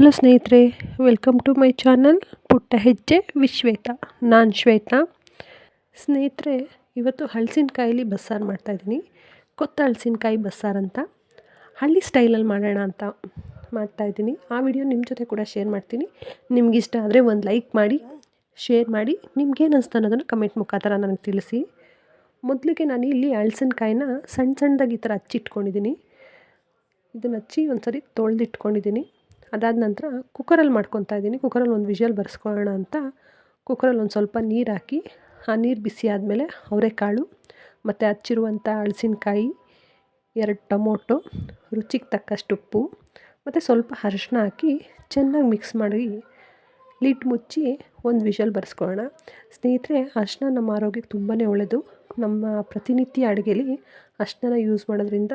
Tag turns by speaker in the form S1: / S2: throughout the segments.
S1: Hello ಸ್ನೇಹಿತರೆ welcome to my channel ಪುಟ್ಟ ಹೆಜ್ಜೆ, ವಿಶ್ವೇತಾ. ನಾನು ಶ್ವೇತಾ. ಸ್ನೇಹಿತರೆ, ಇವತ್ತು ಹಲಸಿನಕಾಯಲ್ಲಿ ಬಸ್ಸಾರು ಮಾಡ್ತಾಯಿದ್ದೀನಿ ಕೊತ್ತ ಹಲಸಿನಕಾಯಿ ಬಸ್ಸಾರು ಅಂತ. ಹಳ್ಳಿ ಸ್ಟೈಲಲ್ಲಿ ಮಾಡೋಣ ಅಂತ ಮಾಡ್ತಾಯಿದ್ದೀನಿ ಆ ವಿಡಿಯೋ ನಿಮ್ಮ ಜೊತೆ ಕೂಡ ಶೇರ್ ಮಾಡ್ತೀನಿ. ನಿಮಗಿಷ್ಟ ಆದರೆ ಒಂದು ಲೈಕ್ ಮಾಡಿ ಶೇರ್ ಮಾಡಿ. ನಿಮ್ಗೇನು ಅನಿಸ್ತು ಅನ್ನೋದನ್ನು ಕಮೆಂಟ್ ಮುಖಾಂತರ ನನಗೆ ತಿಳಿಸಿ. ಮೊದಲಿಗೆ ನಾನು ಇಲ್ಲಿ ಹಲಸಿನಕಾಯಿನ ಸಣ್ಣ ಸಣ್ಣದಾಗಿ ಈ ಥರ ಹಚ್ಚಿಟ್ಕೊಂಡಿದ್ದೀನಿ. ಇದನ್ನು ಹಚ್ಚಿ ಒಂದು ಸರಿ ತೊಳೆದಿಟ್ಕೊಂಡಿದ್ದೀನಿ. ಅದಾದ ನಂತರ ಕುಕ್ಕರಲ್ಲಿ ಮಾಡ್ಕೊತಾ ಇದ್ದೀನಿ. ಕುಕ್ಕರಲ್ಲಿ ಒಂದು ವಿಷಲ್ ಬರ್ಸ್ಕೊಳ್ಳೋಣ ಅಂತ. ಕುಕ್ಕರಲ್ಲಿ ಒಂದು ಸ್ವಲ್ಪ ನೀರು ಹಾಕಿ, ಆ ನೀರು ಬಿಸಿ ಆದಮೇಲೆ ಅವರೆಕಾಳು ಮತ್ತು ಹಚ್ಚಿರುವಂಥ ಹಳಸಿನಕಾಯಿ ಎರಡು ಟೊಮೊಟೊ, ರುಚಿಗೆ ತಕ್ಕಷ್ಟು ಉಪ್ಪು ಮತ್ತು ಸ್ವಲ್ಪ ಅರಿಶಿನ ಹಾಕಿ ಚೆನ್ನಾಗಿ ಮಿಕ್ಸ್ ಮಾಡಿ ಲಿಟ್ ಮುಚ್ಚಿ ಒಂದು ವಿಷಲ್ ಬರ್ಸ್ಕೊಳ್ಳೋಣ. ಸ್ನೇಹಿತರೆ ಅರಿಶಿನ ನಮ್ಮ ಆರೋಗ್ಯಕ್ಕೆ ತುಂಬಾ ಒಳ್ಳೆಯದು ನಮ್ಮ ಪ್ರತಿನಿತ್ಯ ಅಡುಗೆಲಿ ಅರಿಶಿನ ಯೂಸ್ ಮಾಡೋದ್ರಿಂದ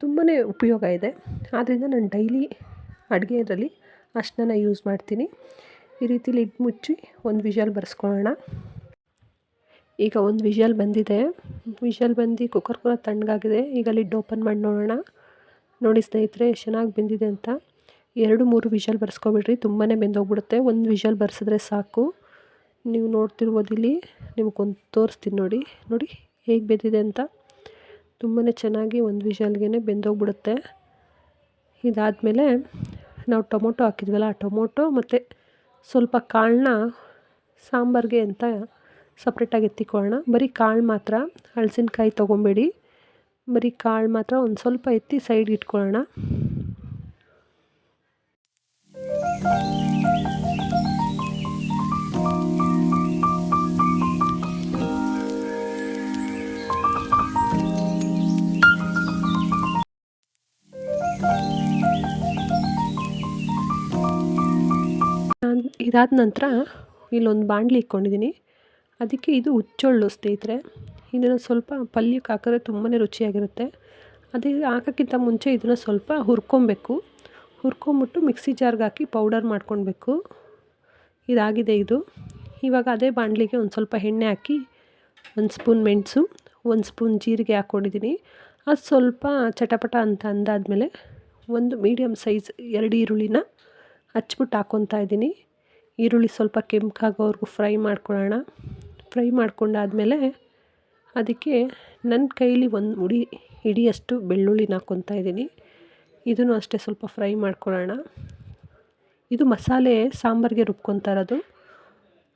S1: ತುಂಬಾ ಉಪಯೋಗ ಇದೆ. ಆದ್ದರಿಂದ ನಾನು ಡೈಲಿ ಅಡುಗೆ ಇದರಲ್ಲಿ ಅಷ್ಟನ್ನ ಯೂಸ್ ಮಾಡ್ತೀನಿ. ಈ ರೀತಿ ಲಿಡ್ ಮುಚ್ಚಿ ಒಂದು ವಿಷಲ್ ಬರ್ಸ್ಕೊಳ್ಳೋಣ. ಈಗ ಒಂದು ವಿಷಲ್ ಬಂದಿದೆ. ವಿಷಲ್ ಬಂದು ಕುಕ್ಕರ್ ಕೂಡ ತಣ್ಣಗಾಗಿದೆ. ಈಗ ಲಿಡ್ ಓಪನ್ ಮಾಡಿ ನೋಡೋಣ. ನೋಡಿ ಸ್ನೇಹಿತರೆ, ಎಷ್ಟು ಚೆನ್ನಾಗಿ ಬೆಂದಿದೆ ಅಂತ. ಎರಡು ಮೂರು ವಿಷಲ್ ಬರ್ಸ್ಕೊಬಿಡ್ರಿ ತುಂಬಾ ಬೆಂದೋಗ್ಬಿಡುತ್ತೆ. ಒಂದು ವಿಷಲ್ ಬರ್ಸಿದ್ರೆ ಸಾಕು. ನೀವು ನೋಡ್ತಿರ್ಬೋದಿಲ್ಲಿ ನಿಮ್ಗೊಂದು ತೋರಿಸ್ತೀನಿ ನೋಡಿ. ನೋಡಿ ಹೇಗೆ ಬೆಂದಿದೆ ಅಂತ. ತುಂಬಾ ಚೆನ್ನಾಗಿ ಒಂದು ವಿಷಲ್ಗೆ ಬೆಂದೋಗ್ಬಿಡುತ್ತೆ. ಇದಾದಮೇಲೆ ನಾವು ಟೊಮೊಟೊ ಹಾಕಿದ್ವಲ್ಲ, ಆ ಟೊಮೊಟೊ ಮತ್ತು ಸ್ವಲ್ಪ ಕಾಳನ್ನ ಸಾಂಬಾರಿಗೆ ಅಂತ ಸಪ್ರೇಟಾಗಿ ಎತ್ತಿಕೊಳ್ಳೋಣ. ಬರೀ ಕಾಳು ಮಾತ್ರ ಹಲಸಿನ್ಕಾಯಿ ತೊಗೊಬೇಡಿ. ಬರೀ ಕಾಳು ಮಾತ್ರ ಒಂದು ಸ್ವಲ್ಪ ಎತ್ತಿ ಸೈಡ್ ಇಟ್ಕೊಳ್ಳೋಣ. ಇದಾದ ನಂತರ ಇಲ್ಲೊಂದು ಬಾಣಲಿ ಇಟ್ಕೊಂಡಿದ್ದೀನಿ. ಅದಕ್ಕೆ ಇದು ಹುಚ್ಚೊಳ್ಳು ಸ್ನೇಹಿತರೆ. ಇದನ್ನು ಸ್ವಲ್ಪ ಪಲ್ಯಕ್ಕೆ ಹಾಕಿದ್ರೆ ತುಂಬಾ ರುಚಿಯಾಗಿರುತ್ತೆ. ಅದೇ ಹಾಕೋಕ್ಕಿಂತ ಮುಂಚೆ ಇದನ್ನು ಸ್ವಲ್ಪ ಹುರ್ಕೊಬೇಕು. ಹುರ್ಕೊಂಬಿಟ್ಟು ಮಿಕ್ಸಿ ಜಾರ್ಗೆ ಹಾಕಿ ಪೌಡರ್ ಮಾಡ್ಕೊಳ್ಬೇಕು. ಇದಾಗಿದೆ ಇದು. ಇವಾಗ ಅದೇ ಬಾಣಲಿಗೆ ಒಂದು ಸ್ವಲ್ಪ ಎಣ್ಣೆ ಹಾಕಿ ಒಂದು ಸ್ಪೂನ್ ಮೆಣಸು, ಒಂದು ಸ್ಪೂನ್ ಜೀರಿಗೆ ಹಾಕ್ಕೊಂಡಿದ್ದೀನಿ. ಅದು ಸ್ವಲ್ಪ ಚಟಪಟ ಅಂತ ಅಂದಾದಮೇಲೆ ಒಂದು ಮೀಡಿಯಮ್ ಸೈಜ್ ಎರಡು ಈರುಳ್ಳಿನ ಹಚ್ಬಿಟ್ಟು ಹಾಕ್ಕೊತಾ ಇದ್ದೀನಿ. ಈರುಳ್ಳಿ ಸ್ವಲ್ಪ ಕೆಂಪಾಗೋವರೆಗೂ ಫ್ರೈ ಮಾಡ್ಕೊಳ್ಳೋಣ. ಫ್ರೈ ಮಾಡ್ಕೊಂಡಾದಮೇಲೆ ಅದಕ್ಕೆ ನನ್ನ ಕೈಲಿ ಒಂದು ಮುಡಿ ಹಿಡಿಯಷ್ಟು ಬೆಳ್ಳುಳ್ಳಿ ಹಾಕ್ಕೊತಾ ಇದ್ದೀನಿ. ಇದನ್ನು ಅಷ್ಟೇ ಸ್ವಲ್ಪ ಫ್ರೈ ಮಾಡ್ಕೊಳ್ಳೋಣ. ಇದು ಮಸಾಲೆ ಸಾಂಬಾರಿಗೆ ರುಬ್ಕೊತಾ ಇರೋದು.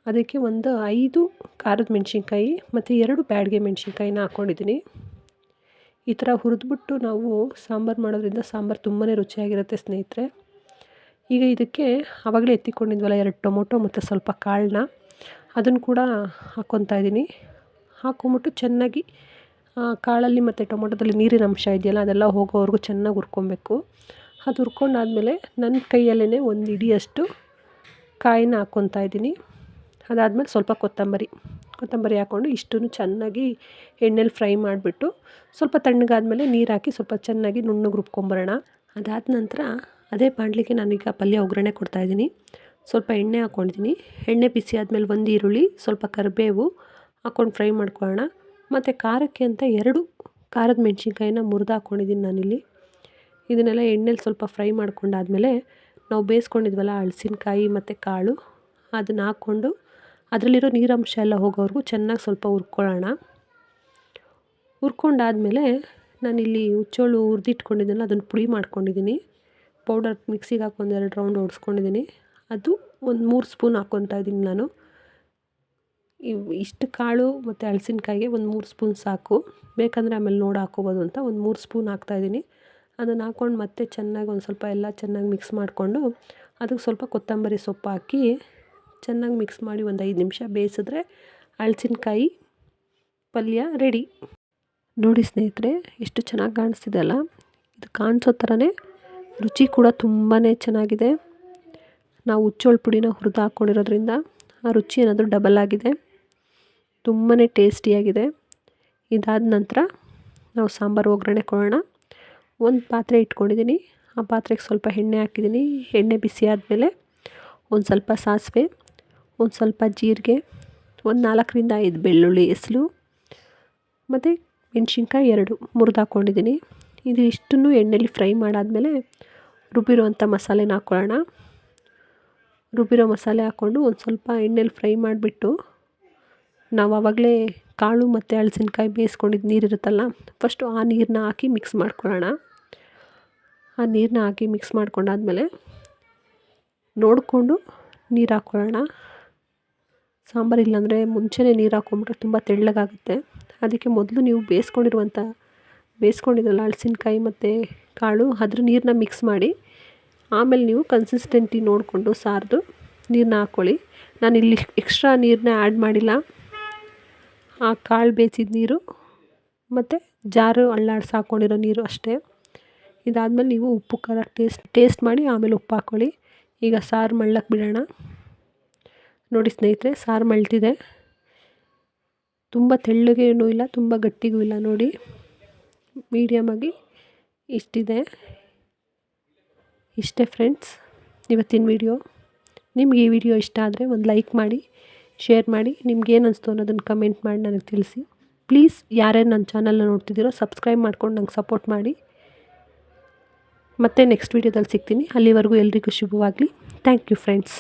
S1: ಅದಕ್ಕೆ ಒಂದು ಐದು ಖಾರದ ಮೆಣಸಿನ್ಕಾಯಿ ಮತ್ತು ಎರಡು ಬ್ಯಾಡ್ಗೆ ಮೆಣಸಿನ್ಕಾಯಿನ ಹಾಕ್ಕೊಂಡಿದ್ದೀನಿ. ಈ ಥರ ಹುರಿದ್ಬಿಟ್ಟು ನಾವು ಸಾಂಬಾರು ಮಾಡೋದ್ರಿಂದ ಸಾಂಬಾರು ತುಂಬಾ ರುಚಿಯಾಗಿರುತ್ತೆ ಸ್ನೇಹಿತರೆ. ಈಗ ಇದಕ್ಕೆ ಆವಾಗಲೇ ಎತ್ತಿಕೊಂಡಿದ್ವಲ್ಲ ಎರಡು ಟೊಮೊಟೊ ಮತ್ತು ಸ್ವಲ್ಪ ಕಾಳನ್ನ. ಅದನ್ನು ಕೂಡ ಹಾಕ್ಕೊತಾ ಇದ್ದೀನಿ. ಹಾಕೊಂಬಿಟ್ಟು ಚೆನ್ನಾಗಿ ಕಾಳಲ್ಲಿ ಮತ್ತು ಟೊಮೊಟೊದಲ್ಲಿ ನೀರಿನ ಅಂಶ ಇದೆಯಲ್ಲ, ಅದೆಲ್ಲ ಹೋಗೋವರೆಗೂ ಚೆನ್ನಾಗಿ ಹುರ್ಕೊಬೇಕು. ಅದು ಹುರ್ಕೊಂಡಾದಮೇಲೆ ನನ್ನ ಕೈಯಲ್ಲೇ ಒಂದು ಇಡಿಯಷ್ಟು ಕಾಯಿನ ಹಾಕ್ಕೊತಾ ಇದ್ದೀನಿ. ಅದಾದಮೇಲೆ ಸ್ವಲ್ಪ ಕೊತ್ತಂಬರಿ ಕೊತ್ತಂಬರಿ ಹಾಕ್ಕೊಂಡು ಇಷ್ಟನ್ನು ಚೆನ್ನಾಗಿ ಎಣ್ಣೆಲಿ ಫ್ರೈ ಮಾಡಿಬಿಟ್ಟು ಸ್ವಲ್ಪ ತಣ್ಣಗಾದಮೇಲೆ ನೀರು ಹಾಕಿ ಸ್ವಲ್ಪ ಚೆನ್ನಾಗಿ ನುಣ್ಣಗೆ ರುಬ್ಕೊಂಬರೋಣ. ಅದಾದ ನಂತರ ಅದೇ ಬಾಣಲಿಗೆ ನಾನೀಗ ಪಲ್ಯ ಒಗ್ಗರಣೆ ಕೊಡ್ತಾಯಿದ್ದೀನಿ ಸ್ವಲ್ಪ ಎಣ್ಣೆ ಹಾಕ್ಕೊಂಡಿದ್ದೀನಿ. ಎಣ್ಣೆ ಬಿಸಿ ಆದಮೇಲೆ ಒಂದು ಈರುಳ್ಳಿ, ಸ್ವಲ್ಪ ಕರಿಬೇವು ಹಾಕ್ಕೊಂಡು ಫ್ರೈ ಮಾಡ್ಕೊಳ್ಳೋಣ. ಮತ್ತು ಖಾರಕ್ಕೆ ಅಂತ ಎರಡು ಖಾರದ ಮೆಣಸಿನ್ಕಾಯಿನ ಮುರಿದು ಹಾಕ್ಕೊಂಡಿದ್ದೀನಿ ನಾನಿಲ್ಲಿ. ಇದನ್ನೆಲ್ಲ ಎಣ್ಣೆಲಿ ಸ್ವಲ್ಪ ಫ್ರೈ ಮಾಡ್ಕೊಂಡಾದಮೇಲೆ ನಾವು ಬೇಯಿಸ್ಕೊಂಡಿದ್ವಲ್ಲ ಹಳಸಿನ್ಕಾಯಿ ಮತ್ತು ಕಾಳು, ಅದನ್ನು ಹಾಕ್ಕೊಂಡು ಅದರಲ್ಲಿರೋ ನೀರಂಶ ಎಲ್ಲ ಹೋಗೋವರೆಗೂ ಚೆನ್ನಾಗಿ ಸ್ವಲ್ಪ ಹುರ್ಕೊಳ್ಳೋಣ. ಹುರ್ಕೊಂಡಾದಮೇಲೆ ನಾನಿಲ್ಲಿ ಹುಚ್ಚೋಳು ಹುರಿದಿಟ್ಕೊಂಡಿದ್ದೆನಲ್ಲ, ಅದನ್ನು ಪುಡಿ ಮಾಡ್ಕೊಂಡಿದ್ದೀನಿ. ಪೌಡರ್ ಮಿಕ್ಸಿಗೆ ಹಾಕಿ ಎರಡು ರೌಂಡ್ ಓಡಿಸ್ಕೊಂಡಿದ್ದೀನಿ ಅದು ಒಂದು ಮೂರು ಸ್ಪೂನ್ ಹಾಕ್ಕೊತಾ ಇದ್ದೀನಿ ನಾನು. ಇವು ಇಷ್ಟು ಕಾಳು ಮತ್ತು ಹಲಸಿನ್ಕಾಯಿಗೆ ಒಂದು ಮೂರು ಸ್ಪೂನ್ ಸಾಕು. ಬೇಕಂದರೆ ಆಮೇಲೆ ನೋಡಿ ಹಾಕ್ಕೋಬೋದು ಅಂತ ಒಂದು ಮೂರು ಸ್ಪೂನ್ ಹಾಕ್ತಾಯಿದ್ದೀನಿ ಅದನ್ನು ಹಾಕ್ಕೊಂಡು ಮತ್ತೆ ಚೆನ್ನಾಗಿ ಒಂದು ಸ್ವಲ್ಪ ಎಲ್ಲ ಚೆನ್ನಾಗಿ ಮಿಕ್ಸ್ ಮಾಡಿಕೊಂಡು ಅದಕ್ಕೆ ಸ್ವಲ್ಪ ಕೊತ್ತಂಬರಿ ಸೊಪ್ಪು ಹಾಕಿ ಚೆನ್ನಾಗಿ ಮಿಕ್ಸ್ ಮಾಡಿ ಒಂದು ಐದು ನಿಮಿಷ ಬೇಯಿಸಿದ್ರೆ ಹಲಸಿನ್ಕಾಯಿ ಪಲ್ಯ ರೆಡಿ ನೋಡಿ ಸ್ನೇಹಿತರೆ, ಎಷ್ಟು ಚೆನ್ನಾಗಿ ಕಾಣಿಸ್ತಿದೆ ಇದು ಕಾಣಿಸೋ ಥರನೇ ರುಚಿ ಕೂಡ ತುಂಬಾ ಚೆನ್ನಾಗಿದೆ. ನಾವು ಹುಚ್ಚೋಳು ಪುಡಿನ ಹುರಿದು ಹಾಕ್ಕೊಂಡಿರೋದ್ರಿಂದ ಆ ರುಚಿ ಏನಾದರೂ ಡಬಲ್ ಆಗಿದೆ. ತುಂಬಾ ಟೇಸ್ಟಿಯಾಗಿದೆ ಇದಾದ ನಂತರ ನಾವು ಸಾಂಬಾರು ಒಗ್ಗರಣೆ ಕೊಡೋಣ. ಒಂದು ಪಾತ್ರೆ ಇಟ್ಕೊಂಡಿದ್ದೀನಿ ಆ ಪಾತ್ರೆಗೆ ಸ್ವಲ್ಪ ಎಣ್ಣೆ ಹಾಕಿದ್ದೀನಿ ಎಣ್ಣೆ ಬಿಸಿ ಆದಮೇಲೆ ಒಂದು ಸ್ವಲ್ಪ ಸಾಸಿವೆ, ಒಂದು ಸ್ವಲ್ಪ ಜೀರಿಗೆ, ಒಂದು ನಾಲ್ಕರಿಂದ ಐದು ಬೆಳ್ಳುಳ್ಳಿ ಹೆಸಲು ಮತ್ತು ಮೆಣಸಿನ್ಕಾಯಿ ಎರಡು ಮುರಿದು ಹಾಕ್ಕೊಂಡಿದ್ದೀನಿ ಇದು ಇಷ್ಟನ್ನು ಎಣ್ಣೆಲಿ ಫ್ರೈ ಮಾಡಾದಮೇಲೆ ರುಬ್ಬಿರುವಂಥ ಮಸಾಲೆನ ಹಾಕ್ಕೊಳ್ಳೋಣ ರುಬ್ಬಿರೋ ಮಸಾಲೆ ಹಾಕ್ಕೊಂಡು ಒಂದು ಸ್ವಲ್ಪ ಎಣ್ಣೆಲಿ ಫ್ರೈ ಮಾಡಿಬಿಟ್ಟು ನಾವು ಆವಾಗಲೇ ಕಾಳು ಮತ್ತು ಹಲಸಿನ್ಕಾಯಿ ಬೇಯಿಸ್ಕೊಂಡಿದ್ದು ನೀರಿರುತ್ತಲ್ಲ ಫಸ್ಟು ಆ ನೀರನ್ನ ಹಾಕಿ ಮಿಕ್ಸ್ ಮಾಡ್ಕೊಳ್ಳೋಣ. ಆ ನೀರನ್ನ ಹಾಕಿ ಮಿಕ್ಸ್ ಮಾಡ್ಕೊಂಡಾದ್ಮೇಲೆ ನೋಡಿಕೊಂಡು ನೀರು ಹಾಕ್ಕೊಳ್ಳೋಣ ಸಾಂಬಾರು ಇಲ್ಲಾಂದರೆ ಮುಂಚೆನೇ ನೀರು ಹಾಕ್ಕೊಂಬಿಟ್ರೆ ತುಂಬ ತೆಳ್ಳಗಾಗುತ್ತೆ. ಅದಕ್ಕೆ ಮೊದಲು ನೀವು ಬೇಯಿಸ್ಕೊಂಡಿರುವಂಥ ಬೇಯಿಸ್ಕೊಂಡಿದ್ರಲ್ಲ ಹಲಸಿನ್ಕಾಯಿ ಮತ್ತು ಕಾಳು, ಅದ್ರ ನೀರನ್ನ ಮಿಕ್ಸ್ ಮಾಡಿ, ಆಮೇಲೆ ನೀವು ಕನ್ಸಿಸ್ಟೆಂಟಿ ನೋಡಿಕೊಂಡು ಸಾರದು ನೀರನ್ನ ಹಾಕ್ಕೊಳ್ಳಿ ನಾನು ಇಲ್ಲಿ ಎಕ್ಸ್ಟ್ರಾ ನೀರನ್ನ ಆ್ಯಡ್ ಮಾಡಿಲ್ಲ. ಆ ಕಾಳು ಬೇಯಿಸಿದ ನೀರು ಮತ್ತು ಜಾರು ಅಳ್ಳಾಡ್ಸಿ ಹಾಕ್ಕೊಂಡಿರೋ ನೀರು ಅಷ್ಟೇ. ಇದಾದಮೇಲೆ ನೀವು ಉಪ್ಪು, ಖಾರ ಟೇಸ್ಟ್ ಟೇಸ್ಟ್ ಮಾಡಿ ಆಮೇಲೆ ಉಪ್ಪು ಹಾಕ್ಕೊಳ್ಳಿ ಈಗ ಸಾರು ಮಳ್ಳಕ್ಕೆ ಬಿಡೋಣ. ನೋಡಿ ಸ್ನೇಹಿತರೆ, ಸಾರು ಮಳ್ತಿದೆ. ತುಂಬ ತೆಳ್ಳಗೇನೂ ಇಲ್ಲ, ತುಂಬ ಗಟ್ಟಿಗೂ ಇಲ್ಲ, ನೋಡಿ. ಮೀಡಿಯಮಾಗಿ ಇಷ್ಟಿದೆ. ಇಷ್ಟೇ ಫ್ರೆಂಡ್ಸ್ ಇವತ್ತಿನ ವಿಡಿಯೋ ನಿಮ್ಗೆ ಈ ವಿಡಿಯೋ ಇಷ್ಟ ಆದರೆ ಒಂದು ಲೈಕ್ ಮಾಡಿ ಶೇರ್ ಮಾಡಿ, ನಿಮ್ಗೆ ಏನು ಅನಿಸ್ತು ಅನ್ನೋದನ್ನು ಕಮೆಂಟ್ ಮಾಡಿ ನನಗೆ ತಿಳಿಸಿ. ಪ್ಲೀಸ್ ಯಾರ್ಯಾರು ನನ್ನ ಚಾನಲ್ನ ನೋಡ್ತಿದ್ದೀರೋ ಸಬ್ಸ್ಕ್ರೈಬ್ ಮಾಡ್ಕೊಂಡು ನಂಗೆ ಸಪೋರ್ಟ್ ಮಾಡಿ. ಮತ್ತೆ ನೆಕ್ಸ್ಟ್ ವೀಡಿಯೋದಲ್ಲಿ ಸಿಗ್ತೀನಿ. ಅಲ್ಲಿವರೆಗೂ ಎಲ್ರಿಗೂ ಶುಭವಾಗಲಿ. Thank you friends